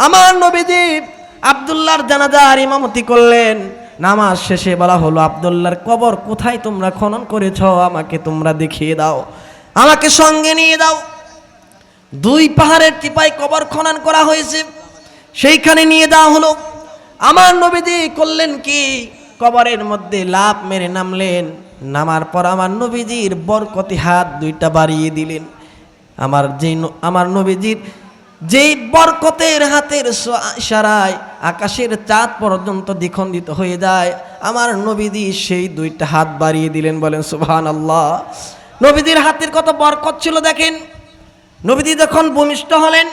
আমার নবীজি আবদুল্লাহর জানাজার ইমামতি করলেন। নামাজ শেষে বলা হলো, আবদুল্লাহর কবর কোথায় তোমরা খনন করেছ? আমাকে তোমরা দেখিয়ে দাও। আমাকে সঙ্গে নিয়ে দাও। দুই পাহাড়ের টিপায় কবর খনন করা হয়েছে। সেইখানে নিয়ে দেওয়া হলো। আমার নবীজি করলেন কি? কবরের মধ্যে লাভ মেরে নামলেন। নামার পর আমার নবীজির বরকতি হাত দুইটা বাড়িয়ে দিলেন। আমার ন- আমার নবীজির যেই বরকতের হাতের স- ইশারায় আকাশের চাঁদ পর্যন্ত দ্বিখণ্ডিত হয়ে যায়, আমার নবীজি সেই দুইটা হাত বাড়িয়ে দিলেন, বলেন সুবহান আল্লাহ নবীজির হাতের কত বরকত ছিল, দেখেন। নবীজি যখন ভূমিষ্ঠ হলেন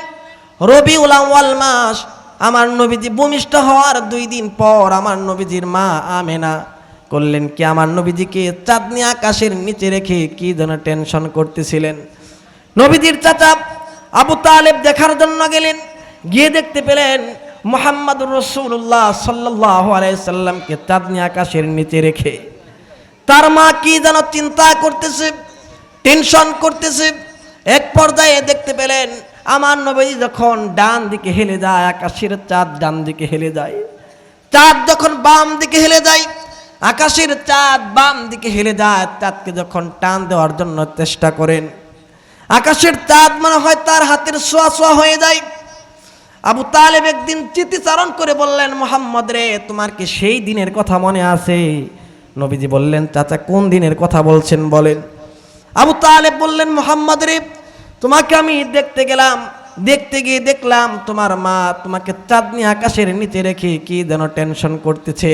রবি উলাওয়াল মাস, আমার নবীজি ভূমিষ্ঠ হওয়ার দুই দিন পর আমার নবীজির মা আমেনা করলেন কি, আমার নবীজিকে চাঁদনি আকাশের নিচে রেখে কি যেন টেনশন করতেছিলেন। নবীজির চাচা আবু তালেব দেখার জন্য গেলেন। গিয়ে দেখতে পেলেন মোহাম্মদুর রসুল্লাহ সাল্লাহ আলাইসাল্লামকে চাঁদনি আকাশের নিচে রেখে। তার মা কি যেন চিন্তা করতেছে, টেনশন করতেছে। এক পর্যায়ে দেখতে পেলেন, আমার নবী যখন ডান দিকে হেলে যায়, আকাশের চাঁদ ডান দিকে হেলে যায়। চাঁদ যখন বাম দিকে হেলে যায়, আকাশের চাঁদ বাম দিকে হেলে যায়, চাঁদকে যখন টান দেওয়ার জন্য চেষ্টা করেন। আকাশের চাঁদ মনে হয় তার হাতের সোয়া সোয়া হয়ে যায়। আবু তালেব একদিন চিতিচারণ করে বললেন, মোহাম্মদ রে, তোমার কি সেই দিনের কথা মনে আছে? নবীজি বললেন, চাচা, কোন দিনের কথা বলছেন বলেন? আবু তালেব বললেন, মোহাম্মদ রে, তোমাকে আমি দেখতে গেলাম, দেখতে গিয়ে দেখলাম তোমার মা তোমাকে চাঁদনি আকাশের নিচে রেখে কি যেন টেনশন করতেছে।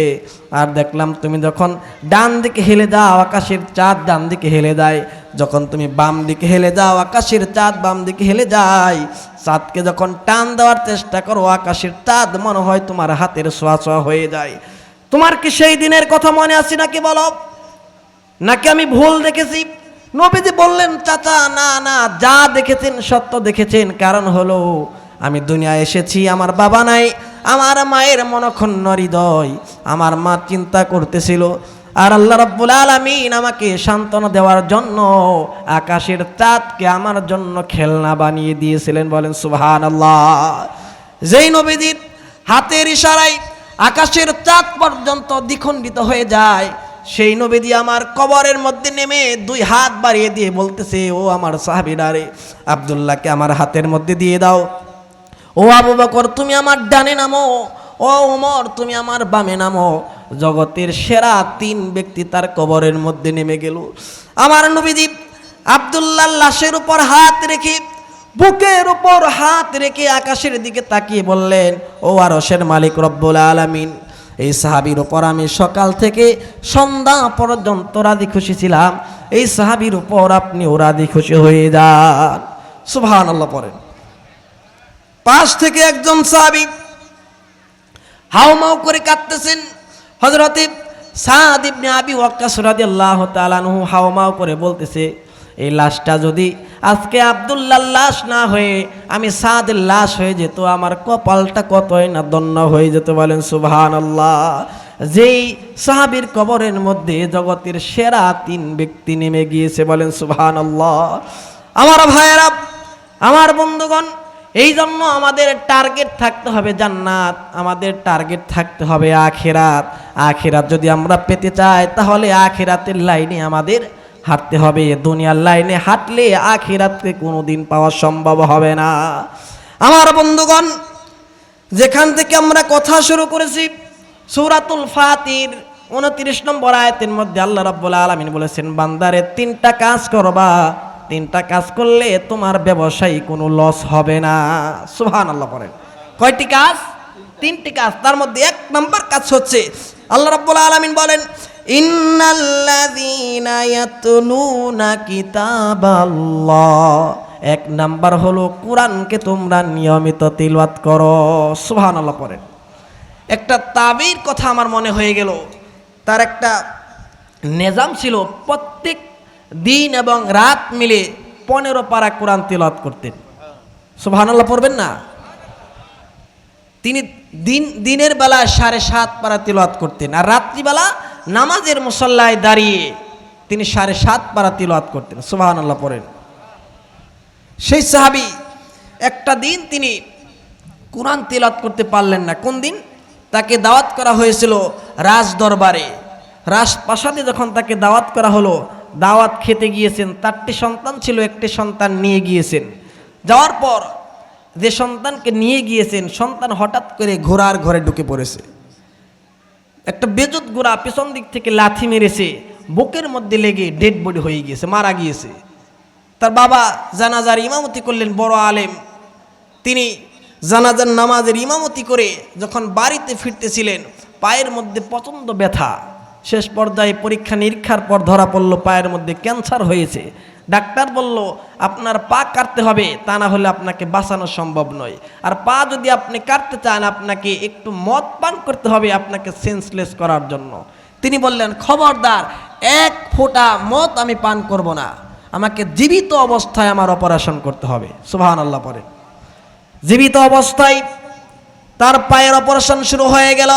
আর দেখলাম তুমি যখন ডান দিকে হেলে দাও, আকাশের চাঁদ ডান দিকে হেলে যায় যখন তুমি বাম দিকে হেলে যাও, আকাশের চাঁদ বাম দিকে হেলে যায়, চাঁদকে যখন টান দেওয়ার চেষ্টা করো, আকাশের চাঁদ মনে হয় তোমার হাতের ছোঁয়া ছোঁয়া হয়ে যায়। তোমার কি সেই দিনের কথা মনে আছে নাকি বলো? নাকি আমি ভুল দেখেছি? নবীজি বললেন, চাচা, না না, যা দেখেছেন, সত্য দেখেছেন। কারণ হলো, আমি দুনিয়া এসেছি, আমার বাবা নাই, আমার মায়ের মনক্ষণ্ণ হৃদয়, আমার মা চিন্তা করতেছিল আর আল্লাহ রাব্বুল আলামিন আমাকে সান্ত্বনা দেওয়ার জন্য আকাশের চাঁদকে আমার জন্য খেলনা বানিয়ে দিয়েছিলেন। বলেন, সুবহানাল্লাহ। যেই নবীজির হাতের ইশারায় আকাশের চাঁদ পর্যন্ত দ্বিখণ্ডিত হয়ে যায়, সেই নবীজি আমার কবরের মধ্যে নেমে দুই হাত বাড়িয়ে দিয়ে বলতেছে, ও আমার সাহাবিরা রে, আবদুল্লাহকে আমার হাতের মধ্যে দিয়ে দাও। ও আবু বকর, তুমি আমার ডানে নামো। ও ওমর, তুমি আমার বামে নামো। জগতের সেরা তিন ব্যক্তি তার কবরের মধ্যে নেমে গেল। আমার নবীজি আবদুল্লাহ লাশের উপর হাত রেখে, বুকের উপর হাত রেখে আকাশের দিকে তাকিয়ে বললেন, ও আরশের মালিক রব্বুল আলামিন, এই সাহাবির উপর আমি সকাল থেকে সন্ধ্যা পর্যন্ত রাজি খুশি ছিলাম। এই সাহাবির উপর আপনি ও রাজি খুশি হয়ে যান। সুবহান আল্লাহ পড়েন। পাশ থেকে একজন সাহাবি হাউমাউ করে কাঁদতেছেন। হজরতে সাদ ইবনে আবি ওয়াক্কাস রাদিয়াল্লাহু তাআলা আনহু হাউমাউ করে বলতেছে, এই লাশটা যদি আজকে আব্দুল্লাহর লাশ না হয়ে আমি সাদের লাশ হয়ে যেত, আমার কপালটা কতই না দন্য হয়ে যেত বলেন সুবহানাল্লাহ। যেই সাহাবীর কবরের মধ্যে জগতের সেরা তিন ব্যক্তি নেমে গিয়েছে বলেন সুবহানাল্লাহ। আমার ভাইয়েরা, আমার বন্ধুগণ এই জন্য আমাদের টার্গেট থাকতে হবে জান্নাত, আমাদের টার্গেট থাকতে হবে আখেরাত। আখেরাত যদি আমরা পেতে চাই, তাহলে আখেরাতের লাইনে আমাদের হাঁটতে হবে। দুনিয়ার লাইনে হাঁটলে আখেরাতকে কোনো দিন পাওয়া সম্ভব হবে না। আমার বন্ধুগণ, যেখান থেকে আমরা কথা শুরু করেছি, সৌরাতুল ফাতির উনত্রিশ নম্বর আয়তের মধ্যে আল্লাহ রাব্বুল আলামিন বলেছেন, বান্দারে, তিনটা কাজ করবা। তিনটা কাজ করলে তোমার ব্যবসায়ী কোনো লস হবে না। সুহান আল্লাহ বলেন কয়টি কাজ? তিনটি কাজ। তার মধ্যে এক নম্বর কাজ হচ্ছে, আল্লাহ রাব্বুল আলামিন বলেন, ইন্নাল্লাযীনা ইয়াতলুনা কিতাবাল্লাহ। এক নাম্বার হলো, কোরআনকে তোমরা নিয়মিত তিলওয়াত করো। সুবহানাল্লাহ পড়েন। একটা তাবির কথা আমার মনে হয়ে গেল। তার একটা নিজাম ছিল, প্রত্যেক দিন এবং রাত মিলে পনেরো পারা কোরআন তিলত করতেন। সুবহানাল্লাহ পড়বেন না? তিনি দিন, দিনের বেলা সাড়ে সাত পারা তিলত করতেন আর রাত্রিবেলা নামাজের মুসল্লায় দাঁড়িয়ে তিনি সাড়ে সাত পারা তিলত করতেন। সুবাহান আল্লাহ পড়েন। সেই সাহাবি একটা দিন তিনি কোরআন তেলাত করতে পারলেন না। কোন দিন? তাকে দাওয়াত করা হয়েছিল রাজ দরবারে রাজপ্রাসাদে যখন তাকে দাওয়াত করা হলো দাওয়াত খেতে গিয়েছেন চারটি সন্তান ছিল, একটি সন্তান নিয়ে গিয়েছেন। যাওয়ার পর যে সন্তানকে নিয়ে গিয়েছেন, সন্তান হঠাৎ করে ঘোড়ার ঘরে ঢুকে পড়েছে। একটা বেজত গোড়া পেছন দিক থেকে লাথি মেরেছে, বুকের মধ্যে লেগে ডেড বডি হয়ে গিয়েছে, মারা গিয়েছে। তার বাবা জানাজার ইমামতি করলেন, বড় আলেম। তিনি জানাজার নামাজের ইমামতি করে যখন বাড়িতে ফিরতেছিলেন, পায়ের মধ্যে প্রচণ্ড ব্যথা। শেষ পর্যায়ে পরীক্ষা নিরীক্ষার পর ধরা পড়ল, পায়ের মধ্যে ক্যান্সার হয়েছে। ডাক্তার বলল, আপনার পা কাটতে হবে, তা না হলে আপনাকে বাঁচানো সম্ভব নয়। আর পা যদি আপনি কাটতে চান, আপনাকে একটু মদ পান করতে হবে, আপনাকে সেন্সলেস করার জন্য। তিনি বললেন, খবরদার, এক ফোঁটা মদ আমি পান করব না। আমাকে জীবিত অবস্থায় আমার অপারেশন করতে হবে। সুবাহান আল্লাহ পরে জীবিত অবস্থায় তার পায়ের অপারেশন শুরু হয়ে গেল।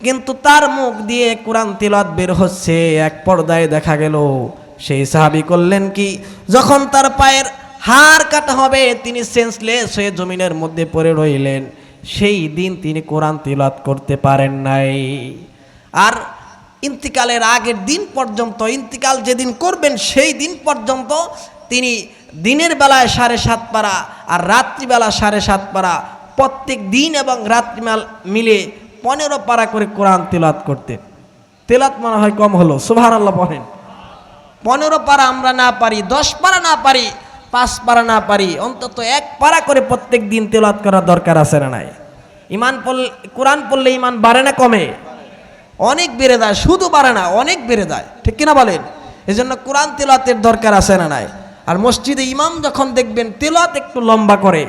কিন্তু তার মুখ দিয়ে কোরআন তিলত বের হচ্ছে, এক পর্দায় দেখা গেল, সেই সাহাবি করলেন কি? যখন তার পায়ের হাড় কাটা হবে, তিনি সেন্সলেস হয়ে জমিনের মধ্যে পড়ে রইলেন। সেই দিন তিনি কোরআন তিলত করতে পারেন নাই। আর ইন্তিকালের আগের দিন পর্যন্ত, ইন্তিকাল যেদিন করবেন, সেই দিন পর্যন্ত তিনি দিনের বেলায় সাড়ে সাত পারা আর রাত্রিবেলা সাড়ে সাত পারা প্রত্যেক দিন এবং রাত্রিমাল মিলে পনেরো পারা করে কোরআন তেলাত করতেন তেলাত মনে হয় কম হলো সুভার আল্লাহ পড়েন পনেরো পারা আমরা না পারি, দশ পারা না পারি, পাঁচ পারা না পারি, অন্তত এক পারা করে প্রত্যেক দিন তেলাত করার দরকার আছে না নাই? ইমান পড়লে কোরআন পড়লে ইমান বাড়ে না কমে? অনেক বেড়ে যায়, শুধু বাড়ে না, অনেক বেড়ে যায়। ঠিক কিনা বলেন? এই জন্য কোরআন তেলাতের দরকার আছে না নাই? আর মসজিদে ইমাম যখন দেখবেন তেলাত একটু লম্বা করে,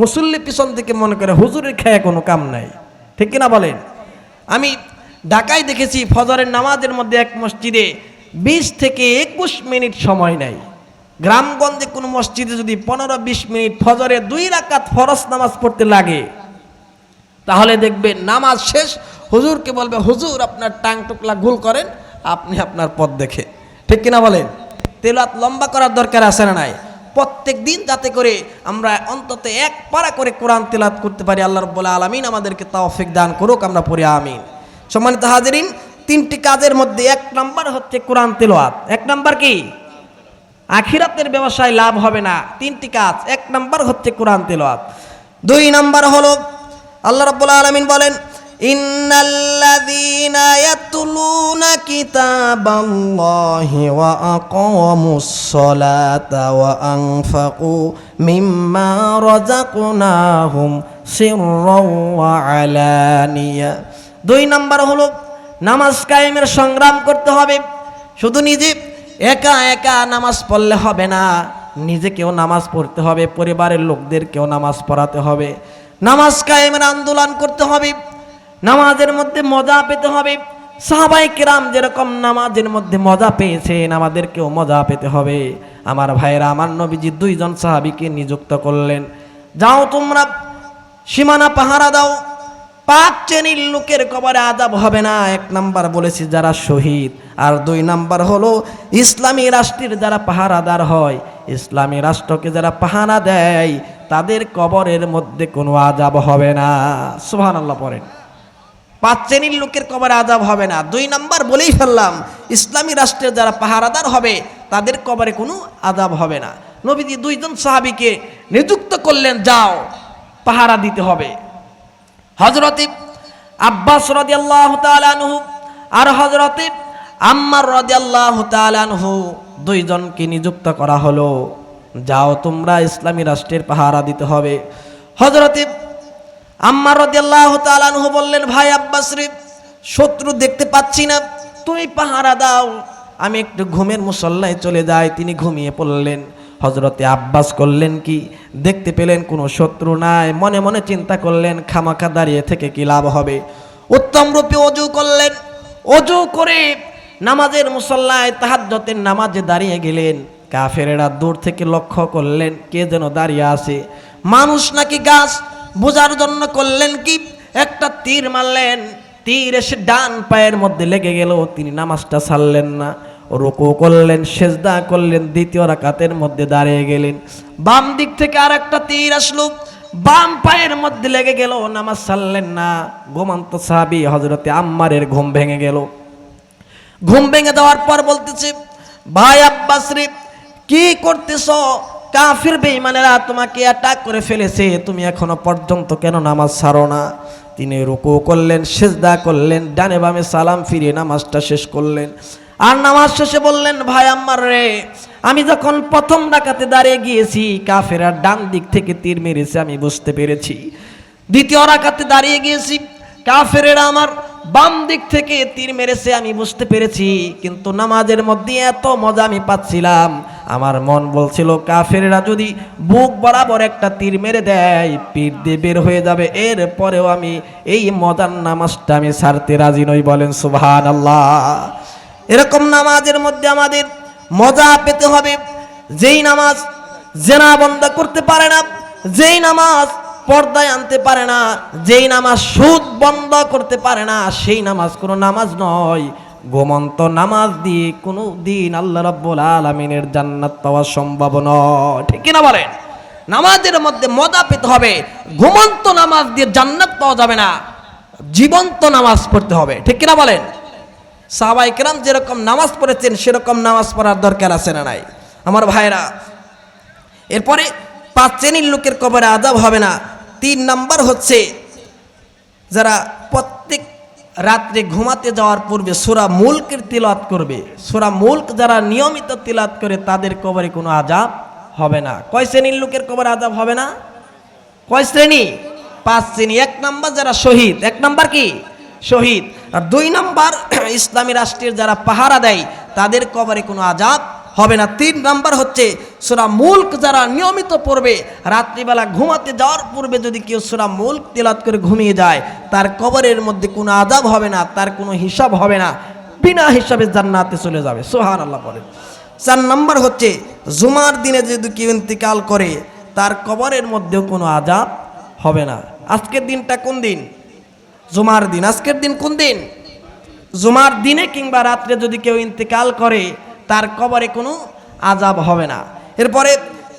মুসল্লি পিছন থেকে মনে করে হুজুরের খেয়ে কোনো কাম নাই। ঠিক কিনা বলেন? আমি ঢাকায় দেখেছি ফজরের নামাজের মধ্যে এক মসজিদে বিশ থেকে একুশ মিনিট সময় নেয়। গ্রামগঞ্জে কোনো মসজিদে যদি পনেরো বিশ মিনিট ফজরে দুই রাকাত ফরস নামাজ পড়তে লাগে, তাহলে দেখবেন নামাজ শেষ, হুজুরকে বলবে, হুজুর, আপনার টাং টুকলা ভুল করেন, আপনি আপনার পথ দেখে। ঠিক কিনা বলেন? তেলাত লম্বা করার দরকার আছে না নাই? প্রত্যেক দিন যাতে করে আমরা অন্তত এক পারা করে কোরআন তেলাত করতে পারি, আল্লাহ রব্বুল্লাহ আলমিন আমাদেরকে তাওফিক দান করুক, আমরা পড়ে, আমিন। সম্মানিত হাজিরিন, তিনটি কাজের মধ্যে এক নাম্বার হচ্ছে কোরআন তেলোয়াত এক নাম্বার কি? আখিরাতের ব্যবসায় লাভ হবে না। তিনটি কাজ। এক নাম্বার হচ্ছে কোরআন তেলোয়াত দুই নাম্বার হলো, আল্লাহ রাব্বুল আলামিন বলেন ইন্নাল্লাযীনা ইয়াতলুনা কিতাবাল্লাহি ওয়া আকামুস সালাতা ওয়া আনফাকু মিম্মা রাযাকনাহুম সিররাও ওয়া আলানিয়া। দুই নাম্বার হলো, নামাজ কায়েমের সংগ্রাম করতে হবে। শুধু নিজে একা একা নামাজ পড়লে হবে না, নিজেকেও নামাজ পড়তে হবে, পরিবারের লোকদেরকেও নামাজ পড়াতে হবে। নামাজ কায়েমের আন্দোলন করতে হবে। নামাজের মধ্যে মজা পেতে হবে। সাহাবাই কিরাম যেরকম নামাজের মধ্যে মজা পেয়েছেন, আমাদেরকেও মজা পেতে হবে। আমার ভাইয়েরা, আমার নবীজি দুইজন সাহাবিকে নিযুক্ত করলেন। যাও তোমরা, সীমানা পাহারা দাও। পাঁচ শ্রেণির লোকের কবরে আজাব হবে না। এক নাম্বার বলেছি যারা শহীদ। আর দুই নাম্বার হলো, ইসলামী রাষ্ট্রের যারা পাহারাদার হয়, ইসলামী রাষ্ট্রকে যারা পাহারা দেয়, তাদের কবরের মধ্যে কোনো আজাব হবে না। সুহান আল্লাহ পড়েন। পাঁচ শ্রেণির লোকের কবরে আজাব হবে না। দুই নাম্বার বলেই ফেললাম, ইসলামী রাষ্ট্রের যারা পাহারাদার হবে, তাদের কবরে কোনো আজাব হবে না। নবীজি দুইজন সাহাবিকে নিযুক্ত করলেন, যাও, পাহারা দিতে হবে। হজরতে আব্বাস রদিয়াল্লাহ তালানহু আর হজরতে আম্মার রদিয়াল্লাহ তালানহু দুইজনকে নিযুক্ত করা হলো। যাও, তোমরা ইসলামী রাষ্ট্রের পাহারা দিতে হবে। হজরতে আম্মার রদিয়াল্লাহ তালানহু বললেন, ভাই আব্বাস রে, শত্রু দেখতে পাচ্ছি না। তুমি পাহারা দাও। আমি একটু ঘুমের মুসল্লায় চলে যাই। তিনি ঘুমিয়ে পড়লেন। হজরতে আব্বাস করলেন কি? দেখতে পেলেন কোনো শত্রু নাই। মনে মনে চিন্তা করলেন, খামাখা দাঁড়িয়ে থেকে কি লাভ হবে? উত্তম রূপে অজু করলেন। অজু করে নামাজের মুসল্লায় তাহাজ্জতের নামাজে দাঁড়িয়ে গেলেন। কাফেরেরা দূর থেকে লক্ষ্য করলেন, কে যেন দাঁড়িয়ে আছে। মানুষ নাকি গাছ? বোঝার জন্য করলেন কি? একটা তীর মারলেন, তীর এসে ডান পায়ের মধ্যে লেগে গেল, তিনি নামাজটা ছাড়লেন না। রুকু করলেন, সেজদা করলেন, দ্বিতীয় রাকাতের মধ্যে দাঁড়িয়ে গেলেন। বাম দিক থেকে আর একটা তীর আসলো, বাম পায়ের মধ্যে লেগে গেল, নামাজ সারলেন না। গোমান্ত সাহাবি হজরতে আম্মারের ঘুম ভেঙে গেল। ঘুম ভেঙে দেওয়ার পর বলতেছে, ভাই আব্বাস রে, কি করতেছ? কাফির বেঈমানেরা তোমাকে অ্যাটাক করে ফেলেছে। তুমি এখনও পর্যন্ত কেন নামাজ ছাড়ো না? তিনি রুকু করলেন, সেজদা করলেন, ডানে বামে সালাম ফিরিয়ে নামাজটা শেষ করলেন। আর নামাজ শেষে বললেন, ভাই আম্মার রে, আমি যখন প্রথম ডাকাতে দাঁড়িয়ে গিয়েছি কাফেরা ডান দিক থেকে তীর মেরেছে, আমি বুঝতে পেরেছি। দ্বিতীয় রাকাতে দাঁড়িয়ে গিয়েছি, কাফেরেরা আমার বাম দিক থেকে তীর মেরেছে, আমি বুঝতে পেরেছি। কিন্তু নামাজের মধ্যে এত মজা আমি পাচ্ছিলাম। আমার মন বলছিল, কাফেরেরা যদি বুক বরাবর একটা তীর মেরে দেয়, পীর দিয়ে বের হয়ে যাবে। এর পরেও আমি এই মজার নামাজটা আমি ছাড়তে রাজি নই। বলেন সুবহান আল্লাহ এরকম নামাজের মধ্যে আমাদের মজা পেতে হবে। যেই নামাজ জেনা বন্ধ করতে পারে না, যেই নামাজ পর্দায় আনতে পারে না, যেই নামাজ সুদ বন্ধ করতে পারে না, সেই নামাজ কোনো নামাজ নয়। গোমন্ত নামাজ দিয়ে কোনো দিন আল্লাহ রাব্বুল আলামিনের জান্নাত পাওয়া সম্ভব নয়। ঠিক কিনা বলেন? নামাজের মধ্যে মজা পেতে হবে। ঘুমন্ত নামাজ দিয়ে জান্নাত পাওয়া যাবে না। জীবন্ত নামাজ পড়তে হবে। ঠিক কিনা বলেন? সাহাবাই কেরাম যেরকম নামাজ পড়েছেন, সেরকম নামাজ পড়ার দরকার আছে না নাই? আমার ভাইরা এরপরে পাঁচ শ্রেণির লোকের কবরে আজাব হবে না। তিন নাম্বার হচ্ছে, যারা প্রত্যেক রাত্রে ঘুমাতে যাওয়ার পূর্বে সোরা মুলকের তিলাত করবে। সোরা মুলক যারা নিয়মিত তিলাত করে, তাদের কবরে কোনো আজাব হবে না। কয় শ্রেণির লোকের কবরে আজাব হবে না? কয় শ্রেণি? পাঁচ শ্রেণি। এক নাম্বার যারা শহীদ, এক নাম্বার কি? শহীদ। আর দুই নাম্বার, ইসলামী রাষ্ট্রের যারা পাহারা দেয়, তাদের কবরে কোনো আজাব হবে না। তিন নাম্বার হচ্ছে, সুরা মুল্ক যারা নিয়মিত পড়বে, রাত্রিবেলা ঘুমাতে যাওয়ার পূর্বে যদি কেউ সুরা মুল্ক তেলাত করে ঘুমিয়ে যায়, তার কবরের মধ্যে কোনো আজাব হবে না, তার কোনো হিসাব হবে না। বিনা হিসাবে জান্নাতে চলে যাবে। সোহান আল্লাহ বলেন। চার নাম্বার হচ্ছে, জুমার দিনে যদি কেউ ইন্তিকাল করে, তার কবরের মধ্যেও কোনো আজাব হবে না। আজকের দিনটা কোন দিন? জুমার দিন। আজকের দিন কোন দিন? জুমার দিনে কিংবা রাত্রে যদি কেউ ইন্তেকাল করে তার কবরে কোনো আজাব হবে না। এরপরে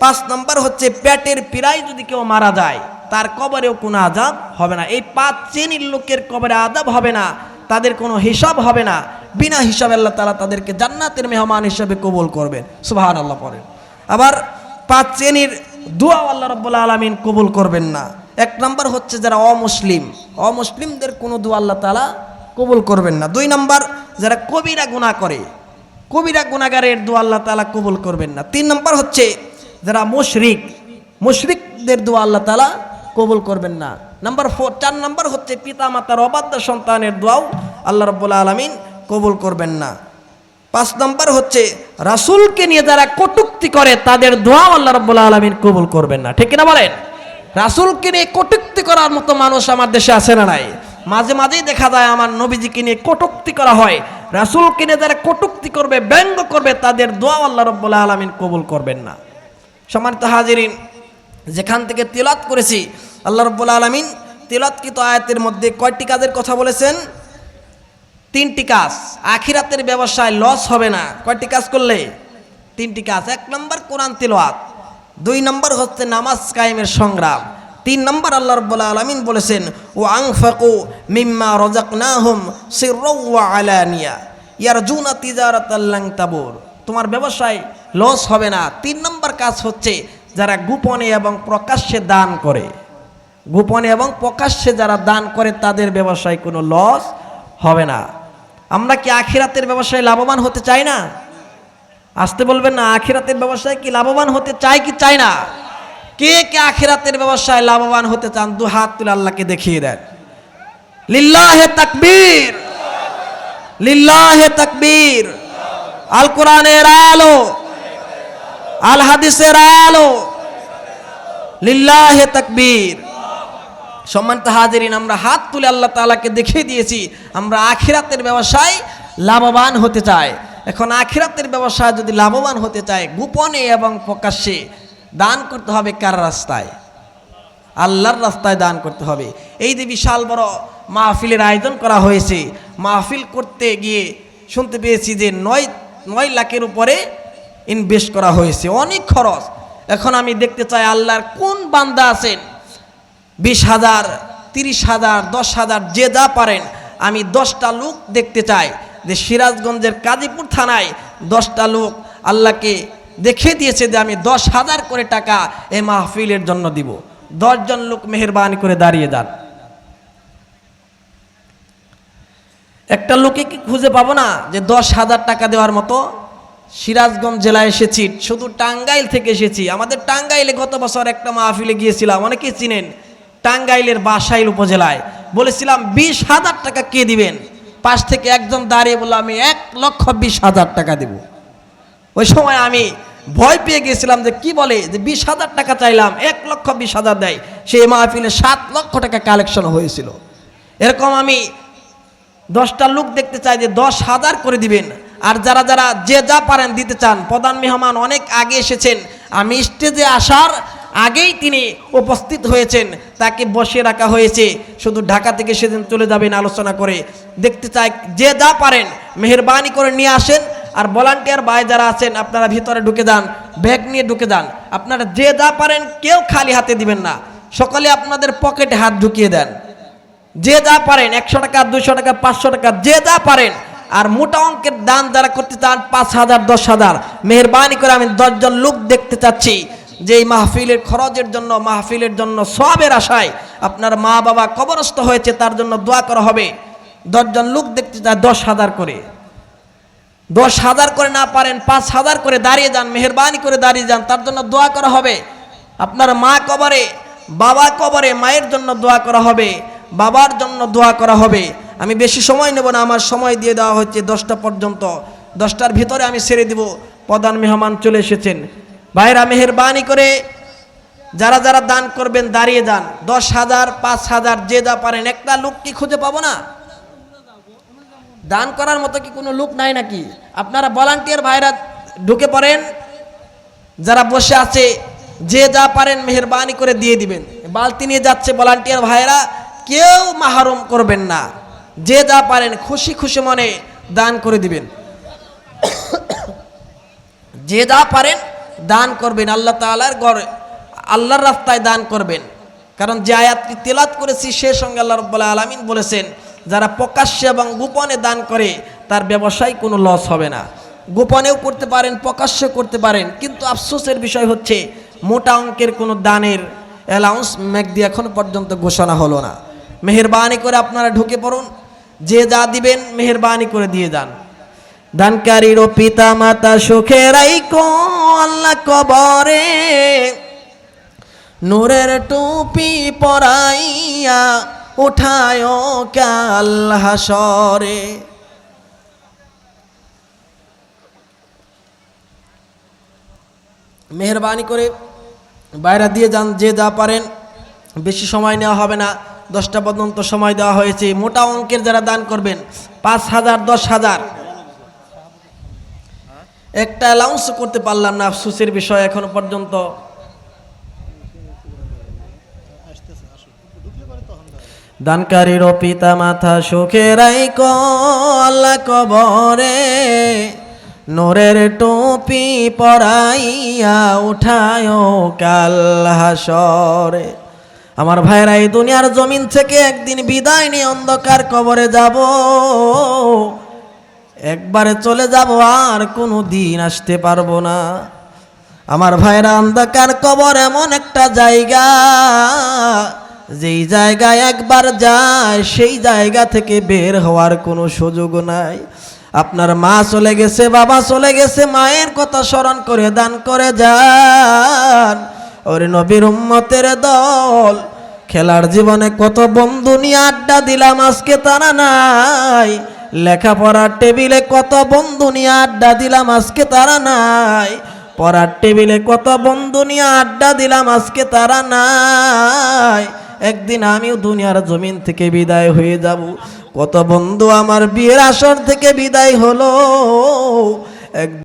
পাঁচ নম্বর হচ্ছে পেটের পীড়ায় যদি কেউ মারা যায়, তার কবরেও কোনো আজাব হবে না। এই পাঁচ শ্রেণির লোকের কবরে আজাব হবে না, তাদের কোনো হিসাব হবে না। বিনা হিসাবে আল্লাহ তালা তাদেরকে জান্নাতের মেহমান হিসাবে কবুল করবেন। সুবাহান আল্লাহ পড়েন। আবার পাঁচ শ্রেণির দোয়া আল্লাহ রব্বুল্লা আলমিন কবুল করবেন না। এক নম্বর হচ্ছে যারা অমুসলিম, অমুসলিমদের কোনো দোয়া আল্লাহ তালা কবুল করবেন না। দুই নম্বর, যারা কবিরা গুণা করে কবিরা গুণাগারের দোয়া আল্লাহ তালা কবুল করবেন না। তিন নম্বর হচ্ছে যারা মুশরিক, মুশরিকদের দোয়া আল্লাহ তালা কবুল করবেন না। নাম্বার ফোর, চার নম্বর হচ্ছে পিতা মাতার অবাধ্য সন্তানের দোয়াও আল্লাহ রব্বুল্লা আলমিন কবুল করবেন না। পাঁচ নম্বর হচ্ছে রাসূলকে নিয়ে যারা কটুক্তি করে, তাদের দোয়া আল্লাহ রব্বুল্লা আলমিন কবুল করবেন না। ঠিক কিনা বলেন? রাসূলকে নিয়ে কটুক্তি করার মতো মানুষ আমার দেশে আছে না নাই? মাঝে মাঝেই দেখা যায় আমার নবীজিকে নিয়ে কটুক্তি করা হয়। রাসূলকে নিয়ে যারা কটুক্তি করবে, ব্যঙ্গ করবে, তাদের দোয়া আল্লাহ রব্বুল্লা আলমিন কবুল করবেন না। সম্মানিত হাজিরিন, যেখান থেকে তিলাত করেছি, আল্লাহ রব্বুল আলমিন তিলাতকৃত আয়াতের মধ্যে কয়টি কাজের কথা বলেছেন? তিনটি কাজ। আখিরাতের ব্যবসায় লস হবে না। কয়টি কাজ করলে? তিনটি কাজ। এক নম্বর কোরআন তিলওয়াত, দুই নম্বর হচ্ছে নামাজ কায়েমের সংগ্রাম। তিন নম্বর আল্লাহ রব্বুল আলমিন বলেছেন ও আংফাকু মিম্মা রজাকনাহুম সিররাও ওয়া আলানিয়া, ইয়ারজুনা তিজারাতাল্লাং তাবুর। তোমার ব্যবসায় লস হবে না। তিন নম্বর কাজ হচ্ছে যারা গোপনে এবং প্রকাশ্যে দান করে। গোপনে এবং প্রকাশ্যে যারা দান করে, তাদের ব্যবসায় কোনো লস হবে না। আমরা কি আখিরাতের ব্যবসায় লাভবান হতে চাই না? আসতে বলবেন না, আখিরাতের ব্যবসায় কি লাভবান হতে চাই কি চাই না? কে কে আখিরাতের ব্যবসায় লাভবান হতে চান, দু হাত তুলে আল্লাহকে দেখিয়ে দেন। লিল্লাহে তাকবীর। লিল্লাহে তাকবীর। আল কোরআনের আলো। আল হাদিসের আলো। লিল্লাহে তাকবীর। সম্মানিত হাজিরিন, আমরা হাত তুলে আল্লাহ তাআলাকে দেখিয়ে দিয়েছি, আমরা আখিরাতের ব্যবসায় লাভবান হতে চাই। এখন আখিরাতের ব্যবসায় যদি লাভবান হতে চায়, গোপনে এবং প্রকাশ্যে দান করতে হবে কার রাস্তায়? আল্লাহর রাস্তায় দান করতে হবে। এই যে বিশাল বড় মাহফিলের আয়োজন করা হয়েছে, মাহফিল করতে গিয়ে শুনতে পেয়েছি যে নয় নয় লাখের উপরে ইনভেস্ট করা হয়েছে, অনেক খরচ। এখন আমি দেখতে চাই আল্লাহর কোন বান্দা আছেন? বিশ হাজার, তিরিশ হাজার, দশ হাজার, যে যা পারেন। আমি দশটা লোক দেখতে চাই যে সিরাজগঞ্জের কাজীপুর থানায় দশটা লোক আল্লাহকে দেখে দিয়েছে যে আমি দশ হাজার করে টাকা এই মাহফিলের জন্য দিব। দশজন লোক মেহরবানি করে দাঁড়িয়ে যান। একটা লোকে কি খুঁজে পাবো না যে দশ হাজার টাকা দেওয়ার মতো? সিরাজগঞ্জ জেলায় এসেছি, শুধু টাঙ্গাইল থেকে এসেছি। আমাদের টাঙ্গাইলে গত বছর একটা মাহফিলে গিয়েছিলাম, অনেকে চিনেন, টাঙ্গাইলের বাসাইল উপজেলায়। বলেছিলাম, বিশ হাজার টাকা কে দিবেন? পাশ থেকে একজন দাঁড়িয়ে বলল, আমি এক লক্ষ বিশ হাজার টাকা দেব। ওই সময় আমি ভয় পেয়ে গেছিলাম যে কি বলে? যে বিশ হাজার টাকা চাইলাম, এক লক্ষ বিশ হাজার দেয়। সেই মাহফিলে সাত লক্ষ টাকা কালেকশন হয়েছিল। এরকম আমি দশটা লোক দেখতে চাই যে দশ হাজার করে দিবেন। আর যারা যারা যে যা পারেন দিতে চান, প্রধান মেহমান অনেক আগে এসেছেন। আমি স্টেজে আসার আগেই তিনি উপস্থিত হয়েছেন। তাকে বসে রাখা হয়েছে। শুধু ঢাকা থেকে সেদিন চলে যাবেন আলোচনা করে। দেখতে চাই যে যা পারেন, মেহরবানি করে নিয়ে আসেন। আর ভলান্টিয়ার ভাই যারা আছেন, আপনারা ভিতরে ঢুকে যান ব্যাগ নিয়ে ঢুকে যান। আপনারা যে যা পারেন, কেউ খালি হাতে দিবেন না। সকালে আপনাদের পকেটে হাত ঢুকিয়ে দেন। যে যা পারেন, একশো টাকা দুশো টাকা, পাঁচশো টাকা, যে যা পারেন। আর মোটা অঙ্কের দান যারা করতে চান, পাঁচ হাজার, দশ হাজার। মেহরবানি করে আমি দশজন লোক দেখতে চাচ্ছি যে এই মাহফিলের খরচের জন্য, মাহফিলের জন্য সবের আশায় আপনার মা বাবা কবরস্থ হয়েছে, তার জন্য দোয়া করা হবে। দশজন লোক দেখতে চায়, দশ হাজার করে। দশ হাজার করে না পারেন, পাঁচ হাজার করে দাঁড়িয়ে যান, মেহরবানি করে দাঁড়িয়ে যান, তার জন্য দোয়া করা হবে। আপনার মা কবরে, বাবা কবরে মায়ের জন্য দোয়া করা হবে, বাবার জন্য দোয়া করা হবে। আমি বেশি সময় নেব না, আমার সময় দিয়ে দেওয়া হচ্ছে দশটা পর্যন্ত। দশটার ভিতরে আমি ছেড়ে দিব, প্রধান মেহমান চলে এসেছেন। ভাইরা, মেহরবানি করে যারা যারা দান করবেন, দাঁড়িয়ে যান। দশ হাজার, পাঁচ হাজার, যে যা পারেন, একটা লোক কি খুঁজে পাবো না? দান করার মতো কি কোনো লোক নাই নাকি? আপনারা ভলান্টিয়ার ভাইরা ঢুকে পড়েন, যারা বসে আছে, যে যা পারেন মেহরবানি করে দিয়ে দিবেন। বালতি নিয়ে যাচ্ছে ভলান্টিয়ার ভাইরা কেউ মাহরুম করবেন না। যে যা পারেন খুশি খুশি মনে দান করে দিবেন। যে যা পারেন দান করবেন, আল্লাহ তাআলার গড়ে আল্লাহর রাস্তায় দান করবেন। কারণ যে আয়াতটি তেলাত করেছি, সে সঙ্গে আল্লাহ রব্বুল্লাহ আলমিন বলেছেন যারা প্রকাশ্যে এবং গোপনে দান করে, তার ব্যবসায় কোনো লস হবে না। গোপনেও করতে পারেন, প্রকাশ্যে করতে পারেন, কিন্তু আফসোসের বিষয় হচ্ছে, মোটা অঙ্কের কোনো দানের অ্যালাউন্স ম্যাকদি এখন পর্যন্ত ঘোষণা হলো না। মেহরবানি করে আপনারা ঢুকে পড়ুন। যে যা দিবেন, মেহরবানি করে দিয়ে যান। দানকারীর ও পিতা মাতা সুখের আল্লাহ কবরে, নূরের টুপি পরাইয়া উঠায় কাল হাসরে মেহরবানি করে বাইরে দিয়ে যান, যে যা পারেন। বেশি সময় নেওয়া হবে না, দশটা পর্যন্ত সময় দেওয়া হয়েছে। মোটা অঙ্কের যারা দান করবেন, পাঁচ হাজার, দশ হাজার। একটা অ্যালাউন্স করতে পারলাম না আফসোসের বিষয় এখনও পর্যন্ত। দানকারীর পিতা মাথা সুখের আল্লাহ কবরে নোরের টুপি পরাইয়া উঠায় কাল হাসরে আমার ভাইরা, এই দুনিয়ার জমিন থেকে একদিন বিদায় নিয়ে অন্ধকার কবরে যাব। একবারে চলে যাব, আর কোনো দিন আসতে পারব না। আমার ভাইরা, অন্ধকার কবর এমন একটা জায়গা যেই জায়গায় একবার যায়, সেই জায়গা থেকে বের হওয়ার কোনো সুযোগ নাই। আপনার মা চলে গেছে, বাবা চলে গেছে, মায়ের কথা স্মরণ করে দান করে যান। ওরে নবীর উম্মতের দল, খেলার জীবনে কত বন্ধু নিয়ে আড্ডা দিলাম, আজকে তারা নাই। লেখাপড়ার টেবিলে কত বন্ধু নিয়ে আড্ডা দিলাম, আজকে তারা নাই। পড়ার টেবিলে কত বন্ধু নিয়ে আড্ডা দিলাম, আজকে তারা নাই। একদিন আমিও দুনিয়ার জমিন থেকে বিদায় হয়ে যাব। কত বন্ধু আমার বিয়ের আসর থেকে বিদায় হলো। এক